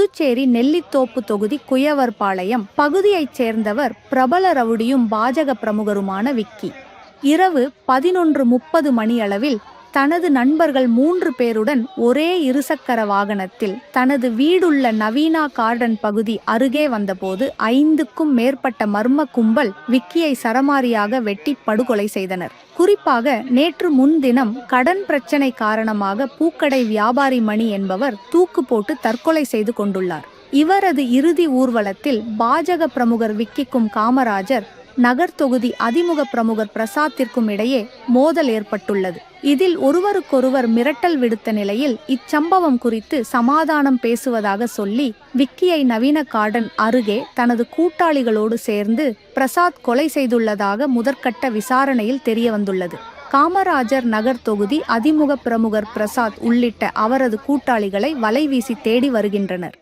புதுச்சேரி நெல்லித்தோப்பு தொகுதி குயவர்பாளையம் பகுதியைச் சேர்ந்தவர் பிரபல ரவுடியும் பாஜக பிரமுகருமான விக்கி. இரவு பதினொன்று முப்பது மணியளவில் தனது நண்பர்கள் மூன்று பேருடன் ஒரே இருசக்கர வாகனத்தில் தனது வீடுள்ள நவீனா கார்டன் பகுதி அருகே வந்தபோது ஐந்துக்கும் மேற்பட்ட மர்ம கும்பல் விக்கியை சரமாரியாக வெட்டி படுகொலை செய்தனர். குறிப்பாக நேற்று முன்தினம் கடன் பிரச்சனை காரணமாக பூக்கடை வியாபாரி மணி என்பவர் தூக்கு போட்டு தற்கொலை செய்து கொண்டுள்ளார். இவரது இறுதி ஊர்வலத்தில் பாஜக பிரமுகர் விக்கிக்கும் காமராஜர் நகர் தொகுதி அதிமுக பிரமுகர் பிரசாத்திற்கும் இடையே மோதல் ஏற்பட்டுள்ளது. இதில் ஒருவருக்கொருவர் மிரட்டல் விடுத்த நிலையில் இச்சம்பவம் குறித்து சமாதானம் பேசுவதாக சொல்லி விக்கியை நவீன கார்டன் அருகே தனது கூட்டாளிகளோடு சேர்ந்து பிரசாத் கொலை செய்துள்ளதாக முதற்கட்ட விசாரணையில் தெரியவந்துள்ளது. காமராஜர் நகர் தொகுதி அதிமுக பிரமுகர் பிரசாத் உள்ளிட்ட அவரது கூட்டாளிகளை வலைவீசி தேடி வருகின்றனர்.